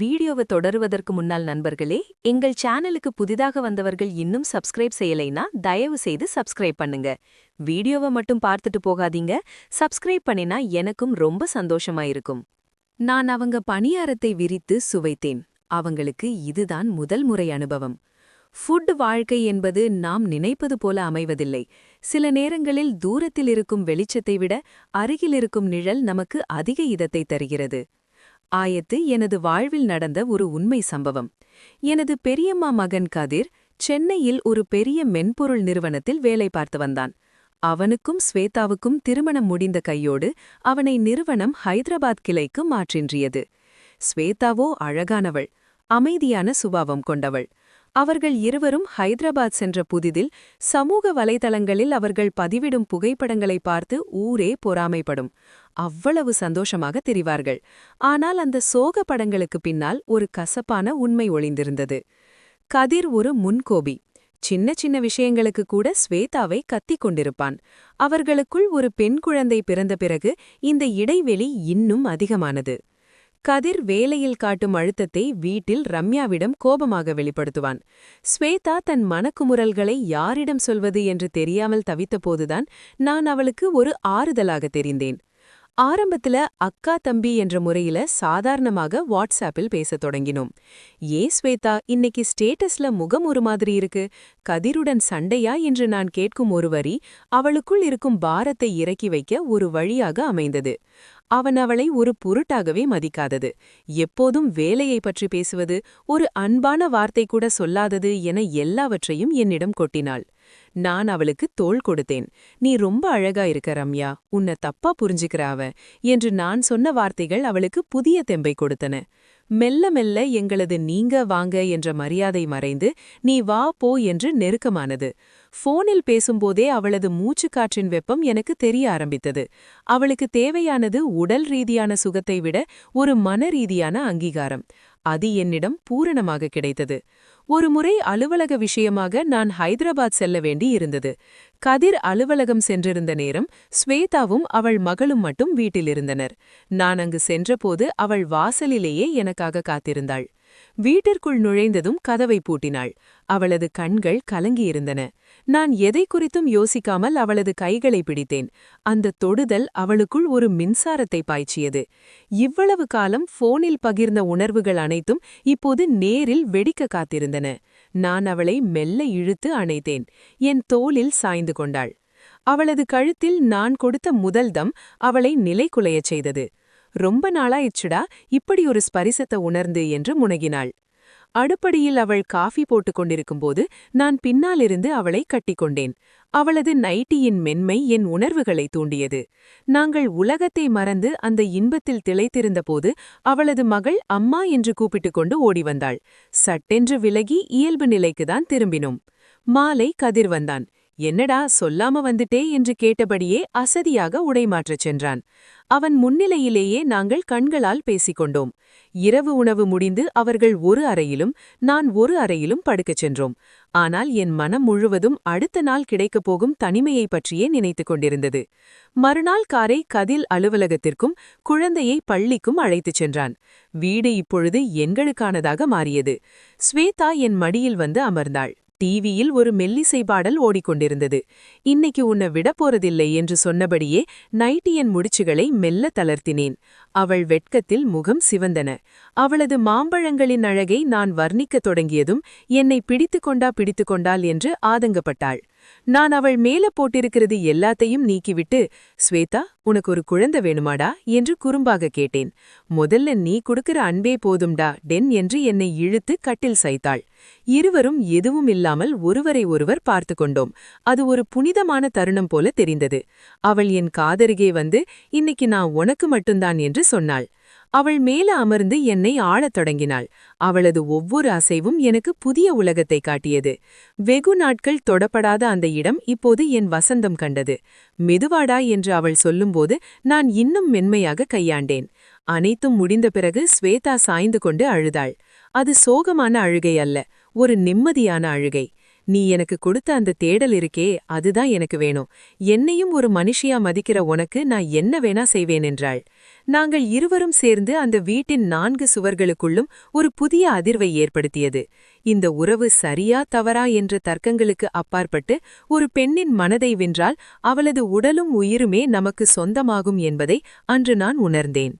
வீடியோவை தொடருவதற்கு முன்னால் நண்பர்களே எங்கள் சேனலுக்கு புதிதாக வந்தவர்கள் இன்னும் சப்ஸ்கிரைப் செய்யலைனா தயவு செய்து சப்ஸ்கிரைப் பண்ணுங்க. வீடியோவை மட்டும் பார்த்துட்டு போகாதீங்க. சப்ஸ்கிரைப் பண்ணினா எனக்கும் ரொம்ப சந்தோஷமா இருக்கும். நான் அவங்க பணியாரத்தை விரித்து சுவைத்தேன். அவங்களுக்கு இதுதான் முதல் முறை அனுபவம். ஃபுட் வாழ்க்கை என்பது நாம் நினைப்பது போல அமைவதில்லை. சில நேரங்களில் தூரத்தில் இருக்கும் வெளிச்சத்தை விட அருகில் இருக்கும் நிழல் நமக்கு அதிக இதத்தை தருகிறது. ஆயத்து எனது வாழ்வில் நடந்த ஒரு உண்மை சம்பவம். எனது பெரியம்மா மகன் கதிர் சென்னையில் ஒரு பெரிய மென்பொருள் நிறுவனத்தில் வேலை பார்த்து வந்தான். அவனுக்கும் ஸ்வேதாவுக்கும் திருமணம் முடிந்த கையோடு அவனை நிறுவனம் ஹைதராபாத் கிளைக்கு மாற்றின்றியது. ஸ்வேதாவோ அழகானவள் அமைதியான சுபாவம் கொண்டவள். அவர்கள் இருவரும் ஹைதராபாத் சென்ற புதிதில் சமூக வலைதளங்களில் அவர்கள் பதிவிடும் புகைப்படங்களை பார்த்து ஊரே பொறாமைப்படும். அவ்வளவு சந்தோஷமாக தெரிவார்கள். ஆனால் அந்த சோக படங்களுக்கு பின்னால் ஒரு கசப்பான உண்மை ஒளிந்திருந்தது. கதிர் ஒரு முன்கோபி. சின்ன சின்ன விஷயங்களுக்கு கூட ஸ்வேதாவை கத்திக் கொண்டிருப்பான். அவர்களுக்குள் ஒரு பெண் குழந்தை பிறந்த பிறகு இந்த இடைவெளி இன்னும் அதிகமானது. கதிர் வேலையில் காட்டும் அழுத்தத்தை வீட்டில் ரம்யாவிடம் கோபமாக வெளிப்படுத்துவான். ஸ்வேதா தன் மனக்குமுறல்களை யாரிடம் சொல்வது என்று தெரியாமல் தவித்தபோதுதான் நான் அவளுக்கு ஒரு ஆறுதலாக தெரிந்தேன். ஆரம்பத்துல அக்கா தம்பி என்ற முறையில சாதாரணமாக வாட்ஸ்ஆப்பில் பேசத் தொடங்கினோம். ஏ ஸ்வேதா இன்னைக்கு ஸ்டேட்டஸ்ல முகம் ஒரு மாதிரி இருக்கு. கதிருடன் சண்டையா என்று நான் கேட்கும் ஒரு வரி அவளுக்குள் இருக்கும் பாரத்தை இறக்கி வைக்க ஒரு வழியாக அமைந்தது. அவன் அவளை ஒரு பொருட்டாகவே மதிக்காதது. எப்போதும் வேலையை பற்றி பேசுவது ஒரு அன்பான வார்த்தை கூட சொல்லாதது என எல்லாவற்றையும் என்னிடம் கொட்டினாள். நான் அவளுக்கு தோள் கொடுத்தேன். நீ ரொம்ப அழகா இருக்க ரம்யா. உன்னை தப்பா புரிஞ்சுக்கிற அவ. என்று நான் சொன்ன வார்த்தைகள் அவளுக்கு புதிய தெம்பை கொடுத்தன. மெல்ல மெல்ல எங்களது நீங்க வாங்க என்ற மரியாதை மறைந்து நீ வா போ என்று நெருக்கமானது. போனில் பேசும்போதே அவளது மூச்சுக்காற்றின் வெப்பம் எனக்கு தெரிய ஆரம்பித்தது. அவளுக்கு தேவையானது உடல் ரீதியான சுகத்தை விட ஒரு மன ரீதியான அங்கீகாரம். அது என்னிடம் பூரணமாக கிடைத்தது. ஒரு முறை அலுவலக விஷயமாக நான் ஹைதராபாத் செல்ல வேண்டி இருந்தது. கதிர் அலுவலகம் சென்றிருந்த நேரம் ஸ்வேதாவும் அவள் மகளும் மட்டும் வீட்டிலிருந்தனர் நான் அங்கு சென்றபோது அவள் வாசலிலேயே எனக்காக காத்திருந்தாள். வீட்டிற்குள் நுழைந்ததும் கதவை பூட்டினாள். அவளது கண்கள் கலங்கியிருந்தன. நான் எதை குறித்தும் யோசிக்காமல் அவளது கைகளை பிடித்தேன். அந்த தொடுதல் அவளுக்குள் ஒரு மின்சாரத்தை பாய்ச்சியது. இவ்வளவு காலம் போனில் பகிர்ந்த உணர்வுகள் அனைத்தும் இப்போது நேரில் வெடிக்க காத்திருந்தன. நான் அவளை மெல்ல இழுத்து அணைத்தேன். என் தோளில் சாய்ந்து கொண்டாள். அவளது கழுத்தில் நான் கொடுத்த முதல் தம் அவளை நிலைகுலையச் செய்தது. ரொம்ப நாளாயிடுச்சுடா இப்படி ஒரு ஸ்பரிசத்தை உணர்ந்து என்று முனகினாள். அடுப்படியில் அவள் காஃபி போட்டுக் கொண்டிருக்கும்போது நான் பின்னாலிருந்து அவளை கட்டிக்கொண்டேன் அவளது நைட்டியின் மென்மை என் உணர்வுகளை தூண்டியது. நாங்கள் உலகத்தை மறந்து அந்த இன்பத்தில் திளைத்திருந்தபோது அவளது மகள் அம்மா என்று கூப்பிட்டுக் கொண்டு ஓடி வந்தாள். சட்டென்று விலகி இயல்பு நிலைக்குதான் திரும்பினோம். மாலை கதிர் வந்தான். என்னடா சொல்லாம வந்துட்டே என்று கேட்டபடியே அசதியாக உடைமாற்றச் சென்றான். அவன் முன்னிலையிலேயே நாங்கள் கண்களால் பேசிக்கொண்டோம் இரவு உணவு முடிந்து அவர்கள் ஒரு அறையிலும் நான் ஒரு அறையிலும் படுக்கச் சென்றோம். ஆனால் என் மனம் முழுவதும் அடுத்த நாள் கிடைக்கப் போகும் தனிமையை பற்றியே நினைத்துக் கொண்டிருந்தது. மறுநாள் காரை கதில் அலுவலகத்திற்கும் குழந்தையை பள்ளிக்கும் அழைத்துச் சென்றான். வீடு இப்பொழுது எங்களுக்கானதாக மாறியது. ஸ்வேதா என் மடியில் வந்து அமர்ந்தாள். டிவியில் ஒரு மெல்லிசை பாடல் ஓடிக்கொண்டிருந்தது. இன்னைக்கு உன்னை விடப்போறதில்லை என்று சொன்னபடியே நைட்டியன் முடிச்சுகளை மெல்ல தளர்த்தினேன். அவள் வெட்கத்தில் முகம் சிவந்தன. அவளது மாம்பழங்களின் அழகை நான் வர்ணிக்கத் தொடங்கியதும் என்னை பிடித்து கொண்டா பிடித்து கொண்டாள் என்று ஆதங்கப்பட்டாள். நான் அவள் மேல போட்டிருக்கிறது எல்லாத்தையும் நீக்கிவிட்டு ஸ்வேதா உனக்கு ஒரு குழந்தை வேணுமாடா? என்று குறும்பாக கேட்டேன். முதல்ல நீ கொடுக்கிற அன்பே போதும்டா டென் என்று என்னை இழுத்து கட்டில் சைத்தாள் இருவரும் எதுவும் இல்லாமல் ஒருவரை ஒருவர் பார்த்து கொண்டோம். அது ஒரு புனிதமான தருணம் போல தெரிந்தது. அவள் என் காதருகே வந்து இன்னைக்கு நான் உனக்கு மட்டும்தான் என்று சொன்னாள். அவள் மேல அமர்ந்து என்னை ஆளத் தொடங்கினாள். அவளது ஒவ்வொரு அசைவும் எனக்கு புதிய உலகத்தை காட்டியது. வெகு நாட்கள் தொடப்படாத அந்த இடம் இப்போது என் வசந்தம் கண்டது. மெதுவாடா என்று அவள் சொல்லும்போது நான் இன்னும் மென்மையாக கையாண்டேன். அனைத்தும் முடிந்த பிறகு ஸ்வேதா சாய்ந்து கொண்டு அழுதாள். அது சோகமான அழுகை அல்ல ஒரு நிம்மதியான அழுகை. நீ எனக்கு கொடுத்த அந்த தேடல் இருக்கே அதுதான் எனக்கு வேணும். என்னையும் ஒரு மனுஷியா மதிக்கிற உனக்கு நான் என்ன வேணா செய்வேன் என்றாள் நாங்கள் இருவரும் சேர்ந்து அந்த வீட்டின் நான்கு சுவர்களுக்குள்ளும் ஒரு புதிய அதிர்வை ஏற்படுத்தியது. இந்த உறவு சரியா தவறா என்ற தர்க்கங்களுக்கு அப்பாற்பட்டு ஒரு பெண்ணின் மனதை வென்றால் அவளது உடலும் உயிருமே நமக்கு சொந்தமாகும் என்பதை அன்று நான் உணர்ந்தேன்.